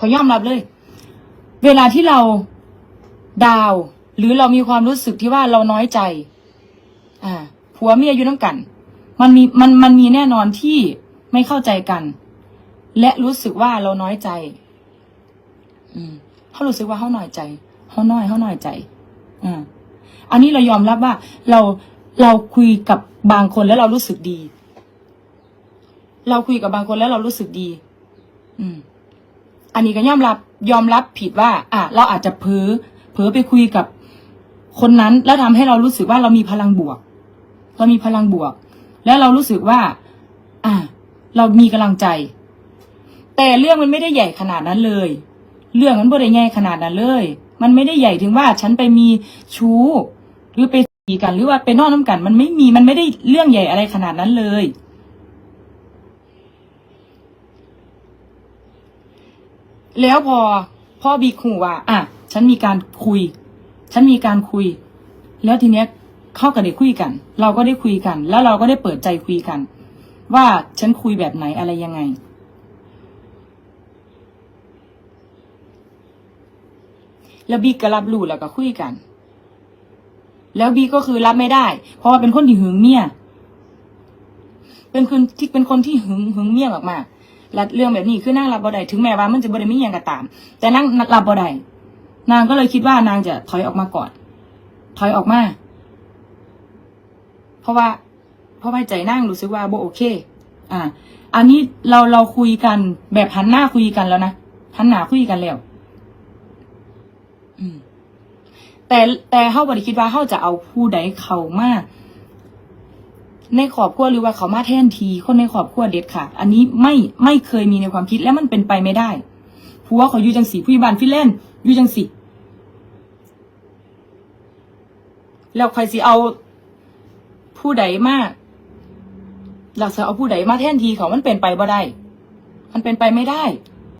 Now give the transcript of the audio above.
ขอยอมรับเลย เวลาที่เราดาว หรือเรามีความรู้สึกที่ว่าเราน้อยใจ อ่าผัวเมียอยู่น้ำกัน มันมีมันมันมีแน่นอนที่ไม่เข้าใจกัน และรู้สึกว่าเราน้อยใจ อืมเขารู้สึกว่าเขาน้อยใจเขาน้อยเขาน้อยใจอ่าอันนี้เรายอมรับว่า เราเราคุยกับบางคนแล้วเรารู้สึกดี เราคุยกับบางคนแล้วเรารู้สึกดี อืม อันนี้ก็ยอมรับยอมรับผิดว่า อะเราอาจจะเพ้อเพ้อไปคุยกับคนนั้น แล้วทำให้เรารู้สึกว่าเรามีพลังบวก เรามีพลังบวก แล้วเรารู้สึกว่า อะเรามีกำลังใจ แต่เรื่องมันไม่ได้ใหญ่ขนาดนั้นเลย เรื่องมันไม่ได้ใหญ่ขนาดนั้นเลย มันไม่ได้ใหญ่ถึงว่าฉันไปมีชู้ หรือไปสีกันหรือว่าไปนอนน้ำกัน มันไม่มีมันไม่ได้เรื่องใหญ่อะไรขนาดนั้นเลย แล้วพอพ่อบิ๊กหูว่า อะ ฉันมีการคุย ฉันมีการคุย แล้วทีเนี้ยเข้ากับได้คุยกัน เราก็ได้คุยกัน แล้วเราก็ได้เปิดใจคุยกัน ว่าฉันคุยแบบไหนอะไรยังไง แล้วบิ๊กก็รับรู้แล้วก็คุยกัน แล้วบิ๊กก็คือรับไม่ได้ เพราะว่าเป็นคนที่หึงเมียเป็นคนที่เป็นคนที่หึงหึงเมียมากๆ และเรื่องแบบนี้คือนั่งรับบ่ได้ถึงแม้ว่ามันจะบ่ได้มีอย่างก็ตาม แต่นั่งรับบ่ได้นางก็เลยคิดว่านางจะถอยออกมาก่อน ถอยออกมา เพราะว่า เพราะว่าใจนั่งรู้สึกว่าโบโอเค อ่า อันนี้เราเราคุยกันแบบหันหน้าคุยกันแล้วนะหันหน้าคุยกันแล้วแต่แต่เขาบริคิดว่าเขาจะเอาผู้ใดเขามา ในครอบครัวหรือว่าเขามาแทนที คนในครอบครัวเด็ดขาดอันนี้ไม่ไม่เคยมีในความคิดและมันเป็นไปไม่ได้ผัวเขาอยู่จังสีผู้บานฟินแลนอยู่จังสีแล้วใครสิเอาผู้ใดมาหลักจะเอาผู้ใดมาแทนทีเขามันเป็นไปบ่ได้ มันเป็นไปไม่ได้